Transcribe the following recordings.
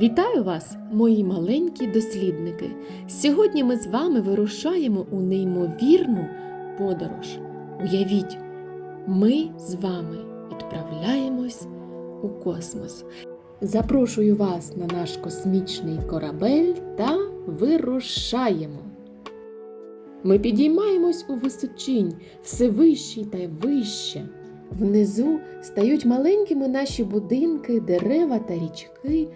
Вітаю вас, мої маленькі дослідники! Сьогодні ми з вами вирушаємо у неймовірну подорож. Уявіть, ми з вами відправляємось у космос. Запрошую вас на наш космічний корабель та вирушаємо. Ми підіймаємось у височинь, все вище та вище. Внизу стають маленькими наші будинки, дерева та річки.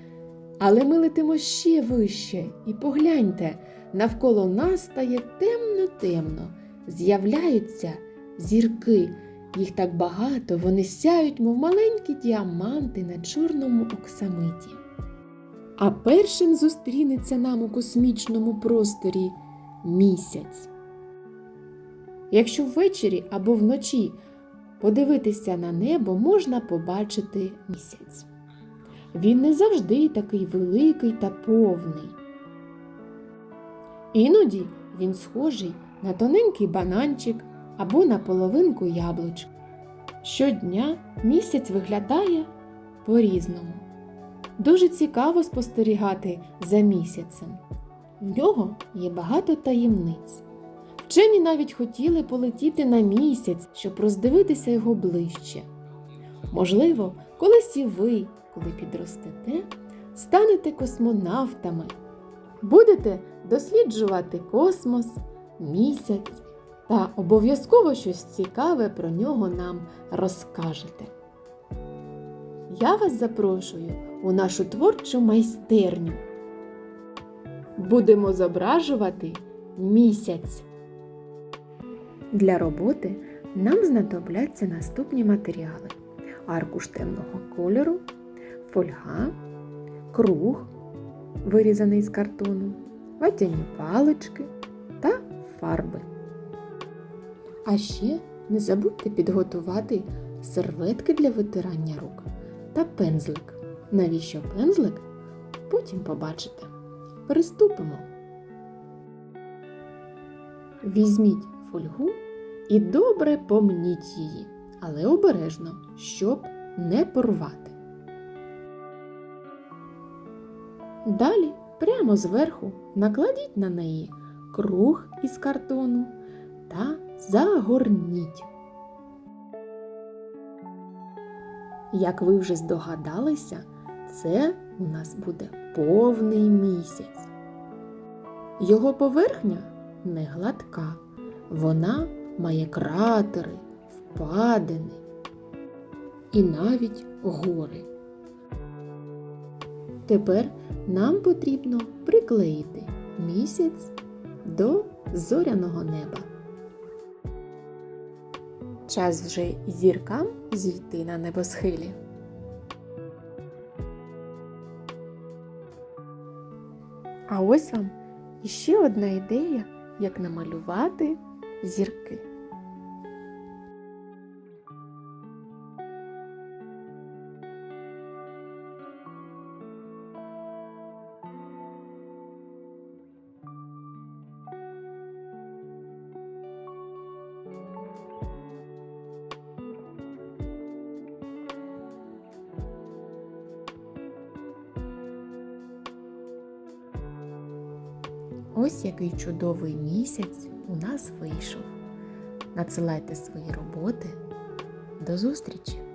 Але ми летимо ще вище, і погляньте, навколо нас стає темно-темно. З'являються зірки. Їх так багато, вони сяють, мов маленькі діаманти на чорному оксамиті. А першим зустрінеться нам у космічному просторі місяць. Якщо ввечері або вночі подивитися на небо, можна побачити місяць. Він не завжди такий великий та повний. Іноді він схожий на тоненький бананчик або на половинку яблучка. Щодня місяць виглядає по-різному. Дуже цікаво спостерігати за місяцем. В нього є багато таємниць. Вчені навіть хотіли полетіти на місяць, щоб роздивитися його ближче. Можливо, колись і ви коли підростете, станете космонавтами, будете досліджувати космос, місяць та обов'язково щось цікаве про нього нам розкажете. Я вас запрошую у нашу творчу майстерню. Будемо зображувати місяць. Для роботи нам знадобляться наступні матеріали: аркуш темного кольору, фольга, круг, вирізаний з картону, ватяні палички та фарби. А ще не забудьте підготувати серветки для витирання рук та пензлик. Навіщо пензлик? Потім побачите. Приступимо. Візьміть фольгу і добре помніть її, але обережно, щоб не порвати. Далі прямо зверху накладіть на неї круг із картону та загорніть. Як ви вже здогадалися, це у нас буде повний місяць. Його поверхня не гладка, вона має кратери, впадини і навіть гори. Тепер нам потрібно приклеїти місяць до зоряного неба. Час вже зіркам зійти на небосхилі. А ось вам іще одна ідея, як намалювати зірки. Ось який чудовий місяць у нас вийшов. Надсилайте свої роботи. До зустрічі!